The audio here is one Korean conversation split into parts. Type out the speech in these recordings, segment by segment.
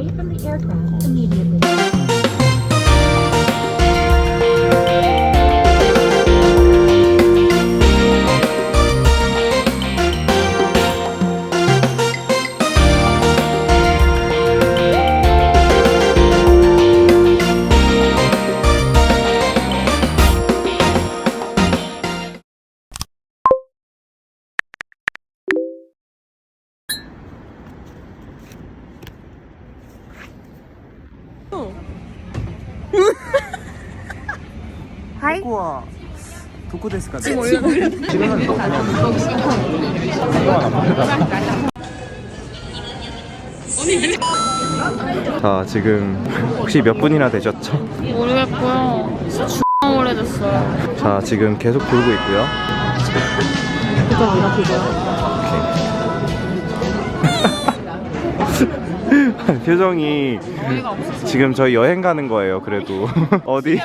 away from the aircraft immediately. 같이 몰려. 지금은 또 자 지금 혹시 몇 분이나 되셨죠? 모르겠고요. 진짜 X나 오래됐어요. 자 지금 계속 돌고 있고요. 아, 그거 안 표정이 어이가 없었어. 지금 저희 여행 가는 거예요 그래도 어디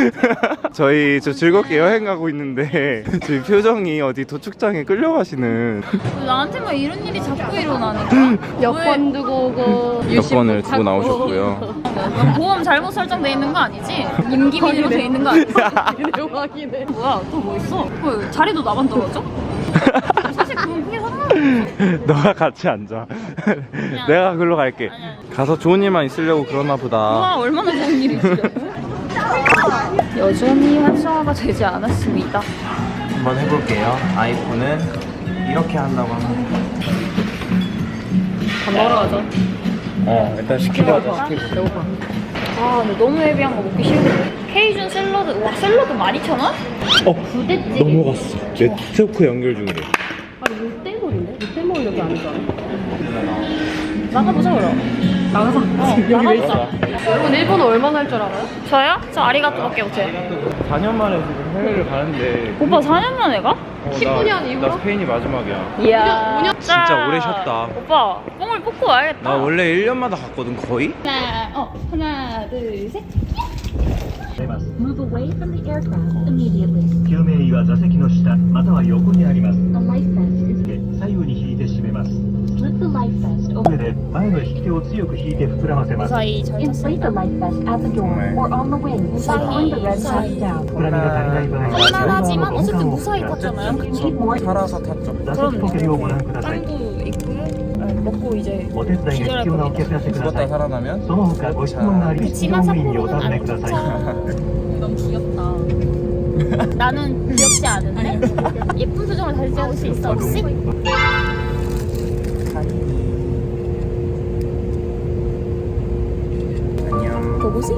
저희 저 즐겁게 여행 가고 있는데 지금 표정이 어디 도축장에 끌려가시는 나한테만 이런 일이 자꾸 일어나는 거야? 여권 두고 오고 여권을 두고 나오셨고요 넌 보험 잘못 설정돼 있는 거 아니지? 임기민으로 돼 있는 거 아니지? 확인해. 뭐야 또 뭐 있어? 뭐 자리도 나만 떨어져? 너가 같이 앉아 내가 글로 갈게. 가서 좋은 일만 있으려고 그러나 보다 와 얼마나 좋은 일이지? 여전히 활성화가 되지 않았습니다. 한번 해볼게요 아이폰은 이렇게 한다고 합니다 밥 먹으러 가자. 어 일단 시키고 하자 시키고 아 근데 너무 헤비한 거 먹기 싫은데. 케이준 샐러드 와 샐러드 12,000원? 어 부대찌개. 넘어갔어 네트워크 연결 중이래 아 롯데골인데? 롯데 먹으려고 안 줄. 나가보자 그럼. 나가자. 어, 나가보자. 여러분 일본어 얼마나 할 줄 알아요? 저요? 저 아리가또밖에 못해요. 4년 만에 지금 해외를 가는데 오빠 4년 만에 가? 어, 19년 나, 이후로? 나 스페인이 마지막이야 이야. 오년- 진짜 오래 쉬었다. 오빠 뽕을 뽑고 와야겠다. 나 원래 1년마다 갔거든 거의 하나, 어, 하나, 둘, 셋. Move away from the aircraft immediately. 救命衣は座席の下または横にあります The life vest is 左右に引いて締めます slip the life vest over. 上で前の引き手を強く引いて膨らませます 무사히 잘 Inflate the 탔습니다. life vest at the door or on the wing by pulling the red tabs down. 膨らみが足りない場合は 험난하지만 ボ 어쨌든 タンを 무사히 탔잖아요. 그쵸? Need more 살아서 탔죠 座席ポケルをご覧ください 빵도 있고요. 아, 먹고 이제 お手伝いが必要なお客させくださ 죽었다 い 살아나면 その他ご質問があり乗 그치만 務員にお尋 사포로는 ね 안 ください 좋죠. 너무 귀엽다. 나는 귀엽지 않은데? 예쁜 표정을 다시 지어줄 수 있어 혹시? 안녕 보고시.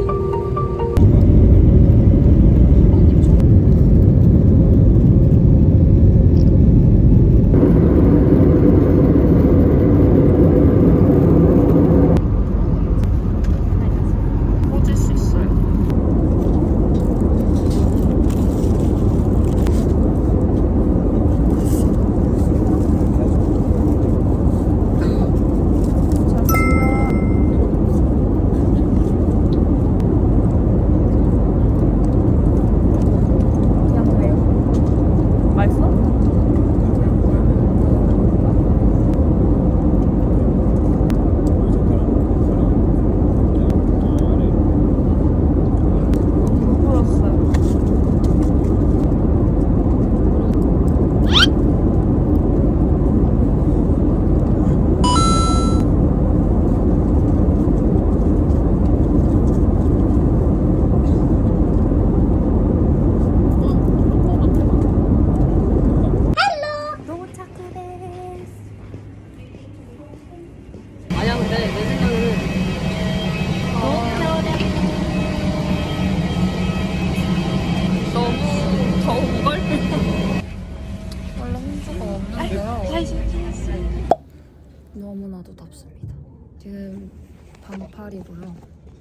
너무나도 덥습니다. 지금 반팔이고요.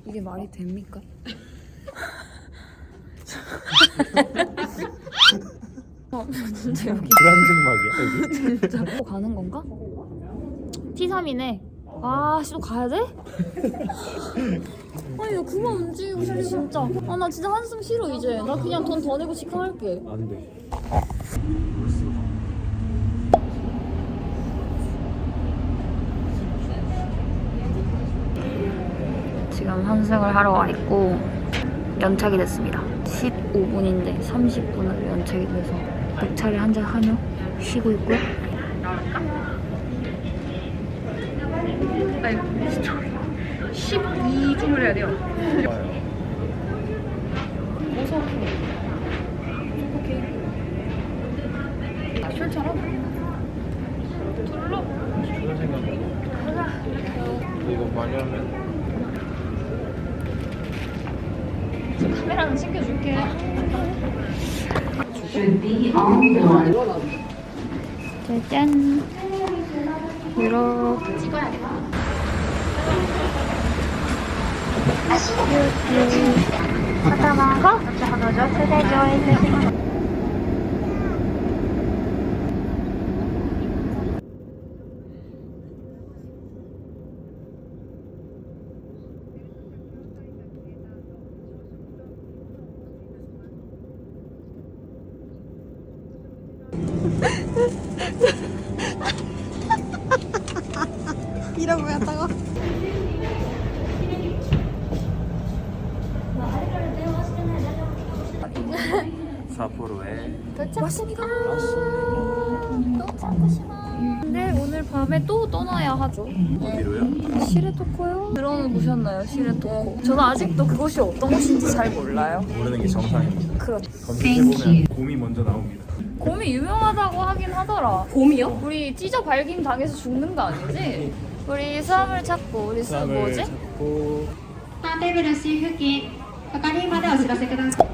이게 말이 됩니까? 어, 진짜 여기 불안증막이야 여기 진짜 또 가는 건가? T3이네. 아, 씨, 또 가야 돼? 아니, 나 그만 움직이고 싶어, 진짜. 아, 나 진짜 한숨 쉬러, 이제. 나 그냥 돈 더 내고 직항할게. 안돼 지금 환승을 하러 와 있고 연착이 됐습니다. 15분인데 30분을 연착이 돼서 녹차를 한잔 하며 쉬고 있고요. 12줌을 해야 돼요. 이거 많이 하면 카메라는 챙겨줄게. 짜잔. 이렇게 찍어야 돼. 사포로에 도착했습니다. 근데 오늘 밤에 또 떠나야 하죠. 어디로요? 시레토코요? 들어보셨나요, 시레토코? 저는 아직도 그곳이 어떤 곳인지 잘 몰라요. 모르는 게 정상입니다. 그렇죠. 검색해보면 곰이 먼저 나옵니다. 봄이 유명하다고 하긴 하더라. 곰이요? 우리 찢어 발김 당해서 죽는 거 아니지? 우리 수암을 찾고 우리 수 뭐지? 찾고 3レベル修復機係員までお知らせください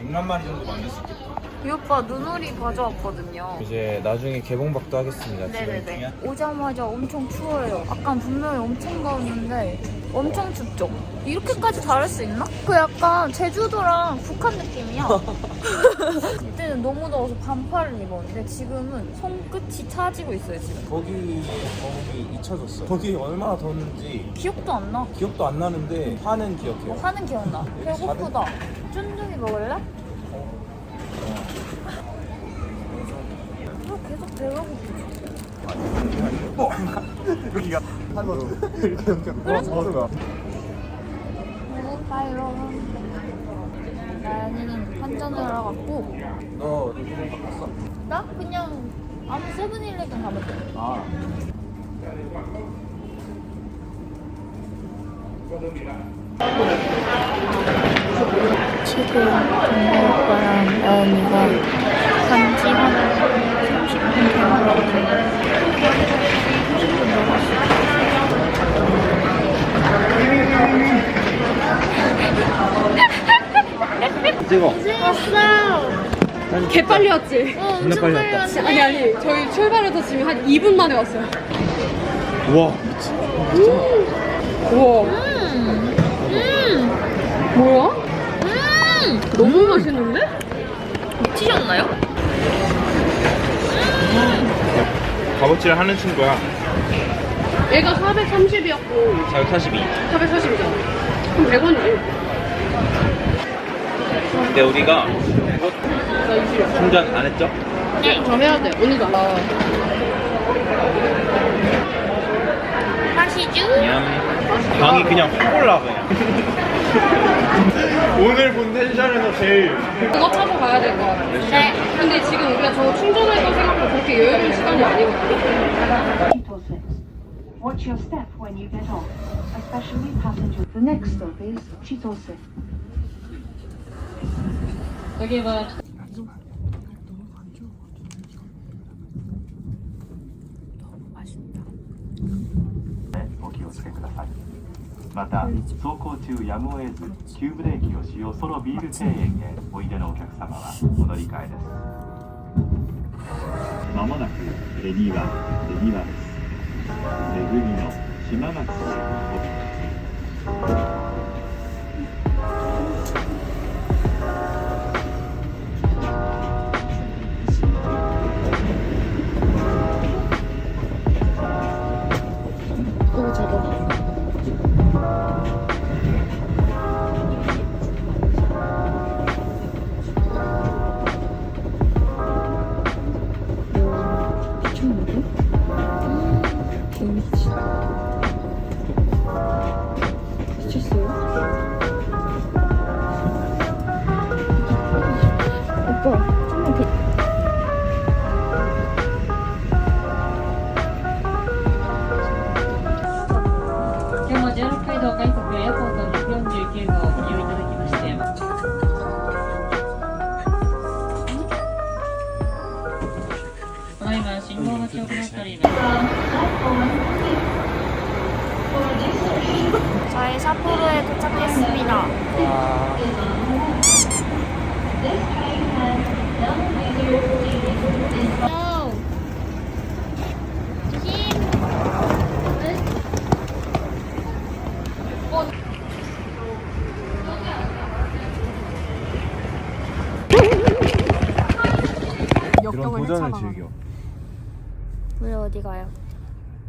100만 마리 정도 만들 수 있겠다 이 오빠 눈오리 가져왔거든요. 이제 나중에 개봉박도 하겠습니다. 네네네. 오자마자 엄청 추워요. 아까 분명히 엄청 더웠는데 엄청 춥죠? 이렇게까지 다를 수 있나? 그 약간 제주도랑 북한 느낌이야. 그때는 너무 더워서 반팔을 입었는데 지금은 손끝이 차지고 있어요 지금. 거기 경험이 잊혀졌어. 거기 얼마나 더웠는지 기억도 안 나. 기억도 안 나는데 화는 기억해요. 어, 하는 기억나. 배고프다. 쫀득이 먹을래? 어, 고프지. 여기가 한번 이렇게 먹어서 배고파요. 나는 환전을 하러 갔고 너 누구를 바꿨어? 나 그냥 아무 세븐일레븐 가면 돼. 아 지금 동네 오빠랑 간지 한30 찍어. 개 빨리 왔지? 어, 엄청 빨리 빨리 왔다. 아니 아니 저희 출발해서 지금 한 2분 만에 왔어요. 우와 우와 음, 음, 뭐야? 음. 너무 맛있는데? 미치셨나요? 값어치를 하는 친구야. 얘가 430이었고 442. 440이잖아. 그럼 100원이지. 근데 우리가 나 20이야. 충전 안 했죠? 네. 저 해야 돼. 오늘도 안 와. 하시죠. 그냥 방이 그냥 확 올라 그냥. 오늘 본 텐션에서 제일 그거 타고 가야 될 것 같아. 네. 근데 지금 우리가 저거 충전할 거 생각보다 그렇게 여유로운 시간이 아니거든요. Cheeto Watch your step when you get off, especially passengers. The next stop is Chitose. 여기 봐. お気をつけください また走行中やむを得ず急ブレーキを使用そのビール庭園へおいでのお客様はお乗り換えです。まもなくレニワレニワです。恵みの島松へおび 저희 삿포로에 도착했습니다. 그런 도전을 즐겨. 우리 어디 가요?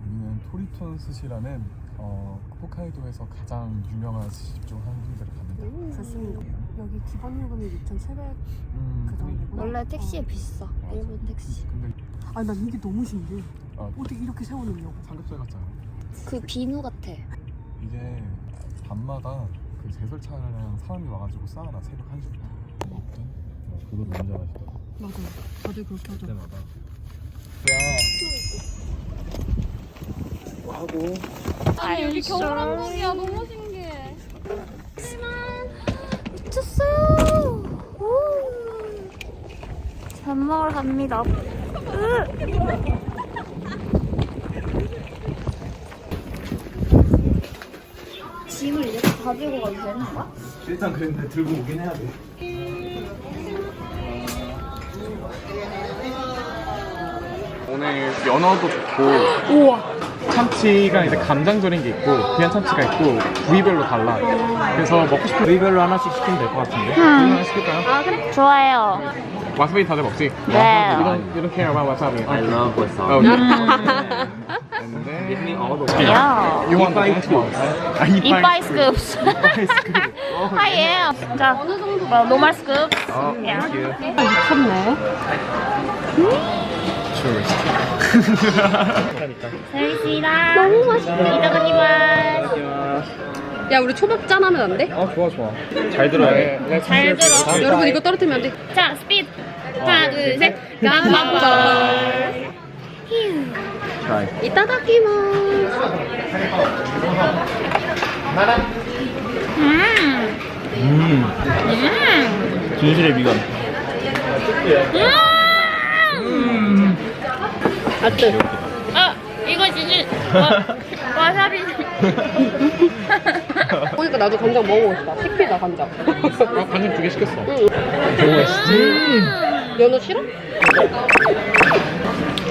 우리는 토리톤 스시라는 어, 홋카이도에서 가장 유명한 스시집 중 한 군데를 갑니다. 좋습니다. 여기 기본 요금이 6,700. 음, 그 정도구나. 원래 택시에 비싸. 일본 택시. 근데 아니 난 이게 너무 신기해. 어, 어떻게 이렇게 세워놓냐고. 삼겹살 같잖아. 그 비누 같아. 이게 밤마다 그 제설차량 사람이 와가지고 쌓아놔 새벽 1시부터. 어떤? 그거 너무 잘하시다. 맞아. 다들 그렇게 하죠. 때마다. 아 여기 겨울왕국이야. 너무 신기해. 미쳤어요. 우. 밥 먹으러 갑니다. 으. 짐을 이렇게 가지고 가도 되는 거야? 일단 그런데 들고 오긴 해야 돼. 오늘 연어도 좋고 참치가 이제 절인 게 있고 그냥 참치가 있고 부위별로 달라. 그래서 먹고 싶은 부위별로 하나씩 시키면 될 것 같은데. 부위 하나 시킬까요? 좋아요. 와사비 다들 먹지? 네. You don't, you don't care about wasabi. I love wasabi. Oh, okay. and then Give me all the 야. you want the one? 아, 이빠이 스쿱스. 이빠이 스쿱. 하이에요. 자, 뭐 노말 스쿱. Oh, 야. thank you. 재밌습니다. 너무 맛있다. 이따가니만. 야 우리 초밥 짠 하면 안 돼? 어, 좋아, 좋아. 잘 들어야 돼. 잘 들어. 여러분 이거 떨어뜨리면 안 돼. 자, 스피드. 하나, 둘, 셋. Try. 이따다키마스. 음. 음. 음. 진실의 미간. 음. 아 뜨. 아, 이거 진짜 와, 와사비. 보니까 나도 간장 먹어보고 싶다. 식피다 간장. 어, 간장 두 개 시켰어. 연어 싫어?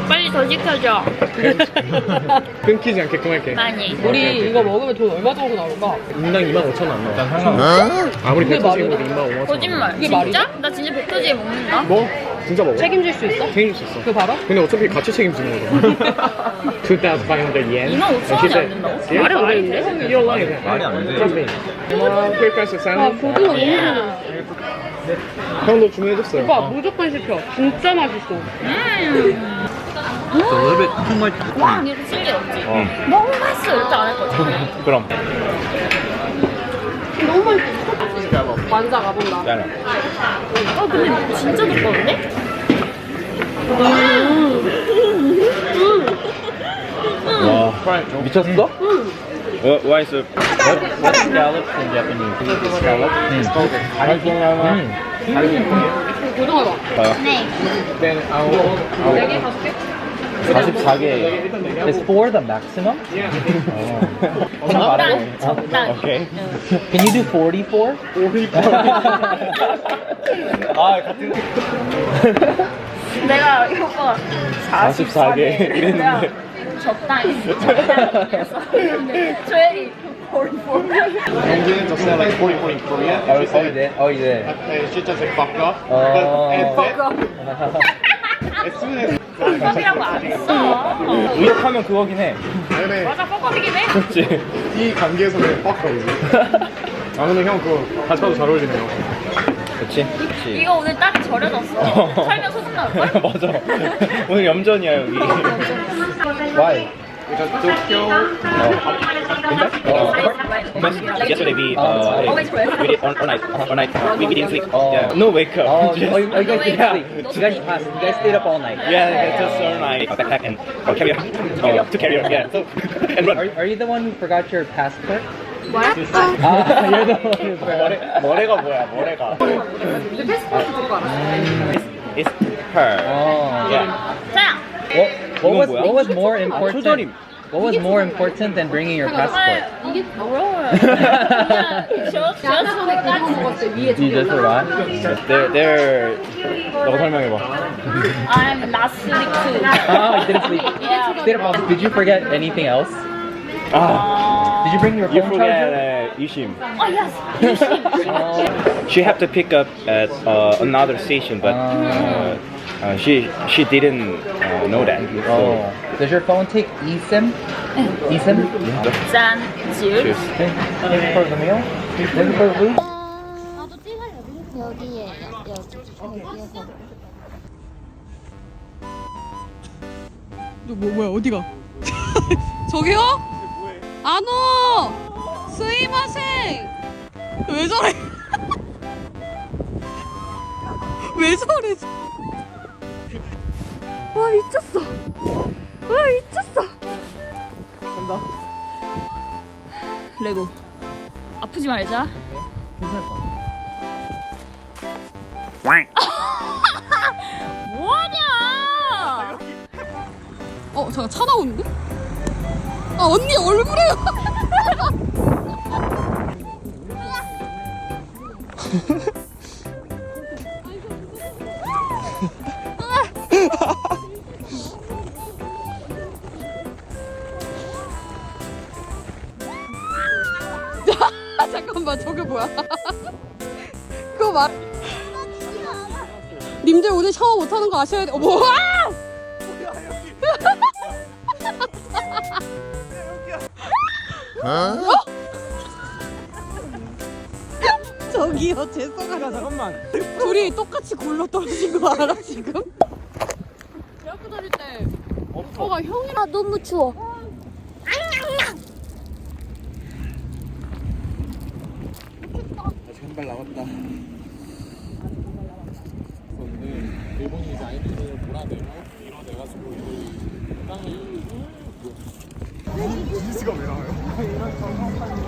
빨리 더 시켜줘. 끊기지 않게끔 할게. 많이. 우리 이거 먹으면 돈 얼마 정도 나올까? 인당 2만 5천 원안 나와. 상관없어. 아무리 그게 백화점으로 말이야? 2만 5천 원. 거짓말. 이게 진짜? 나 진짜 백도지에 먹는다. 뭐? 진짜 먹어? 책임질 수 있어? 책임질 수 있어. 그거 봐라. 근데 어차피 같이 책임지는 거잖아. 2,500 yen. 25,000원이 안 된다고? 말이 안 되는데? 말이 안 돼. 어, 킬까스 아 쌀. 고등어 너무 좋아. 형도 주문해줬어요. 오빠 무조건 시켜. 진짜 맛있어. 음. A little bit too much. 와, 이거 실리 없지? 어. 너무 맛있어. 이렇게 안할 거지? 그럼. 너무 맛있어. 완자 가본다. 잘라. 아, 근데 진짜 두꺼운데? 와, 미쳤어? What, why it? What, what's scallops in Japanese? Scallop? 음. 음. 고등어다. 네. Then I'll, I'll 네개 다섯 개? 44개. Is four the maximum? Oh. 적당, 적당. Okay. Can you do 44? 44. 아, 같은. 내가 이거 44개 이랬는데. 적당히 했어. 근데 조엘이 I'm doing just like 44 in Korea. Oh, oh, you did? Oh, did. Uh, She just like fuck up. Oh. As soon as 뻑이라고 안 했어. 의역하면 그거긴 해. 네네. 맞아, 뻑뻑이긴 해. 그렇지. 이 관계에서는 fuck up이지. 아 근데 형 그거 같이 봐도 잘 어울리네요. 그렇지. 그렇지. 이거 오늘 딱 절여졌어. 살면 소금 나올걸? 맞아. 오늘 염전이야 여기. Why? because Tokyo. yesterday we uh, we did all, all night all night we, we didn't sleep yeah no wake up Oh, Just- oh, you you guys didn't sleep. You guys passed. You guys stayed up all night. yeah yeah, just all night backpack and uh, carrier oh, to carrier yeah so and run Are, are you the one who forgot your passport? What? Ah, you're the one who forgot. 모래가 뭐야 모래가 it's her Oh. yeah What, what was 뭐야? what was more important? 초절임. What was more important than bringing your passport? 이게 어려워요. 아까 전에 그거 먹었어 위에 You just forgot. they're they're 너가 설명해봐 I'm last sleep too. Oh, you didn't sleep. Stayed up all- Did you forget anything else? 아 Did you bring your you phone forget charger? uh, 유심 Oh yes. Oh. she have to pick up at uh, another station but uh, uh, she she didn't uh, know that so Oh. Does your phone take eSIM? eSIM? 짠. 지읒. Cheers. Thank you for the meal. Thank you for the food. 여기에요. 여기. 여기에서. 너 뭐, 뭐야 어디가 저기요? 안오 스이마생 왜 저래 왜 저래 와 미쳤어 와 미쳤어 간다. 레고. 아프지 말자. 뭐하냐? 어 잠깐 차 나오는데? 아 언니 얼굴에 잠깐만 저게 뭐야 그거 말 님들 오늘 샤워 못 하는 거 아셔야 돼 어, 뭐야 저기요 죄송합니다 잠깐만. 둘이 똑같이 굴러 떨어진 거 알아 지금? 대학교 다닐 때 오빠가 형이 아 너무 추워. 발 남았다. 오늘 일본이 이제 아이들을 몰아내고 밀어내가지고 이들 땅을 뉴스가 왜 나와요?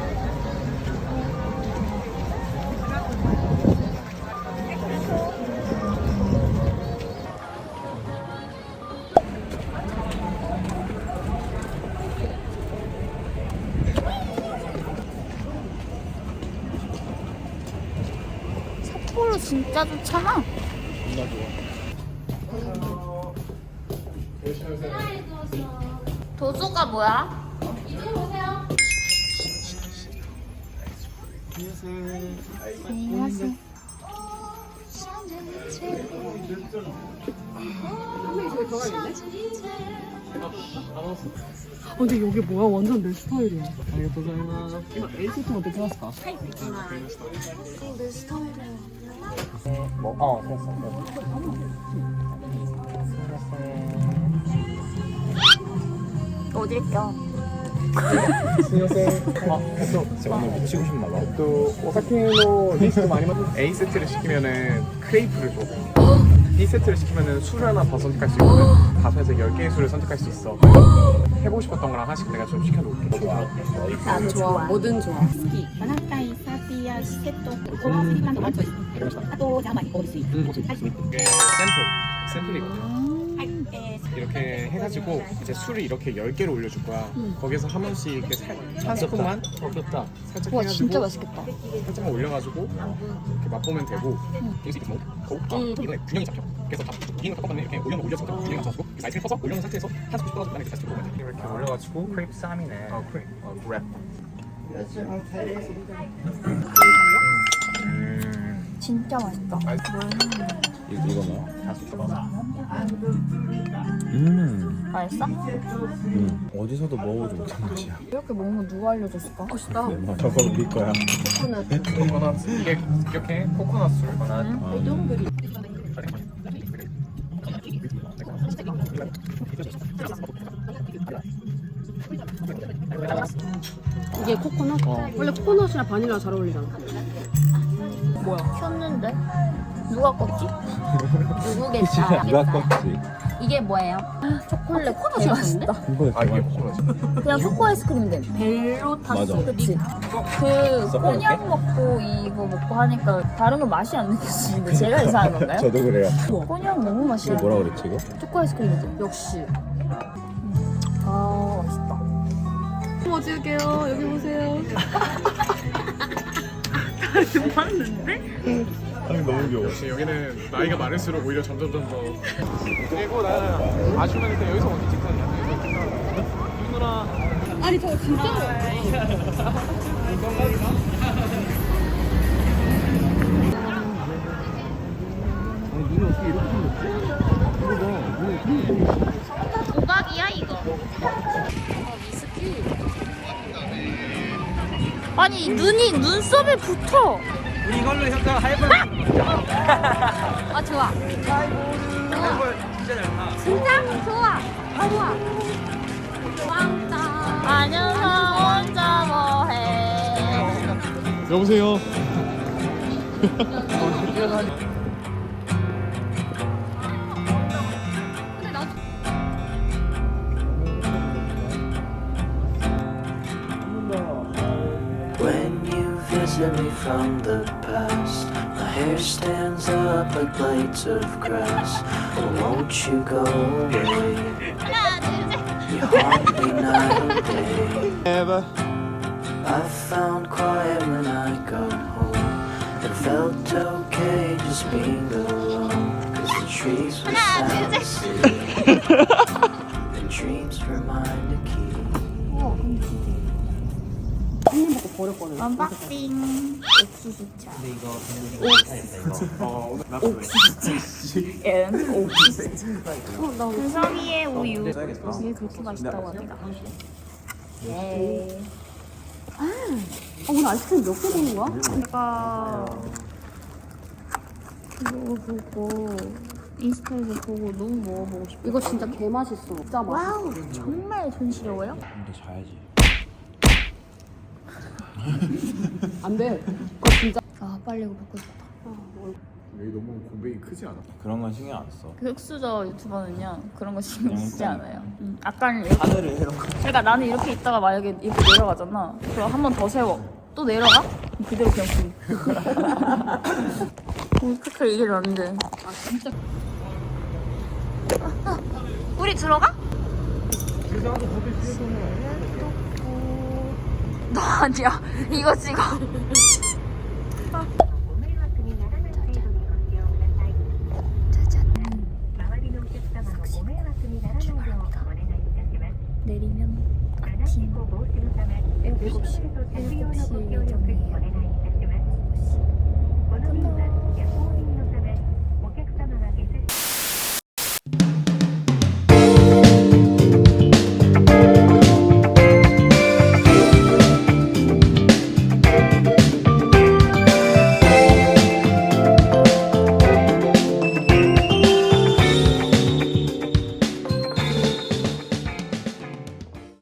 진짜 좋잖아. 도수가 뭐야? 안녕하세요. 어, 근데 여기 뭐야 완전 내 스타일이야 뭐, 어, 됐어. 어딜 껴? 아, 했어. 진짜 오늘 미치고 싶나 봐. 또 오사키노 리스트 많이 먹 A 세트를 시키면은 크레이프를 줘. B 세트를 시키면은 술을 하나 더 선택할 수 있거든. 다섯 에서 열 개의 술을 선택할 수 있어. 해보고 싶었던 거랑 하나씩 내가 좀 시켜놓을게. 좋아 난 좋아. 뭐든 좋아. 스키. 바나타이 사비야 시세토. 고마 스리만 도마토 또 자마니 고수 할수 있게 음. 네, 샘플. 샘플이거든. 아. 이렇게 해가지고 이제 술을 이렇게 10개로 올려줄 거야 음. 거기서 한 번씩 이렇게 한 스푼만 어, 귀엽다. 살짝 와 진짜 맛있겠다. 살짝만 올려가지고 어, 이렇게 맛보면 되고 음. 음. 빙수 이렇게 뭐, 이번에 균형이 잡혀 그래서 다 빙수 섞어봤네 이렇게 올려놓고 올려서 균형이 맞춰가지고 아이스크림 퍼서 올려놓은 상태에서 한 스푼 쏟아서 그다음에 다시 먹으면 돼 이렇게 올려가지고 크립 쌈이네. 어, 크립. 어, 랩. 진짜 맛있다. 이거나? 음. 맛있어? 음. 어디서도 먹어보지 못한 맛이야. 이렇게 먹는 거 누가 알려줬을까? 맛있다. 저거 우리 거야. 코코넛 이게 이렇게 코코넛 술. 이게 코코넛? 원래 코코넛이랑 바닐라 잘 어울리잖아. 켰는데 누가 껐지? 누구겠다. 누가 껐지? 이게 뭐예요? 초콜릿 코코넛이 맛있다. 아 이게 코코넛이 그냥 초코 아이스크림인데 벨로타스 그치? 그 꼬냑 먹고 이거 먹고 하니까 다른 건 맛이 안 느껴지는데 제가 이상한 건가요? 저도 그래요. 꼬냑 너무 맛있어 뭐라 그랬지 이거? 초코 아이스크림이지 역시 아 맛있다 어머 찍을게요. 여기 보세요. 아니 너무 귀여워. 역시 여기는 나이가 많을수록 오히려 점점 점 더. 그리고 나는 아쉬우면 일단 여기서 어디 찍자냐 누나 아니 저 진짜로. 조각이야 아니 눈이 눈썹에 붙어. 이걸로 현장 하이볼 아 좋아. 하이볼 진짜 잘 타. 진짜 좋아 아 좋아. 왕자 안녕하 혼자 뭐해 여보세요. me from the past, my hair stands up like blades of grass. Oh, won't you go away? You haunt me night and day. Never. I found quiet when I got home and felt okay just being alone. Cause the trees were sound asleep. and dreams were mine to keep. 언박싱. 옥수수차. 근데 이거 그냥 이거. 어 나도 엔 옥수수차. 금성이의 우유. 이게 그렇게 맛있다고 합니다. 예. 어, 오늘 아이스크림 몇개 먹는 거야? 제가 그거 보고 인스타에서 보고 너무 먹어보고 싶어. 이거 진짜 개 맛있어. 진짜 맛있어. 와우 정말 손시려워요? 근데 자야지. 안 돼. 그거 진짜. 아 빨리 이거 먹고 싶다 여기 너무 공백이 크지 않아? 그런 건 신경 안 써. 그 흑수저 유튜버는요 그런 거 신경 쓰지 않아요 음, 약간 이렇게 하늘을 해놓고 그러니까 나는 이렇게 있다가 만약에 이렇게 내려가잖아 그럼 한 번 더 세워 또 내려가? 그럼 그대로 그냥 굴 어떻게 이게 난데 아 진짜. 우리 들어가? 너 아니야. 이거 찍어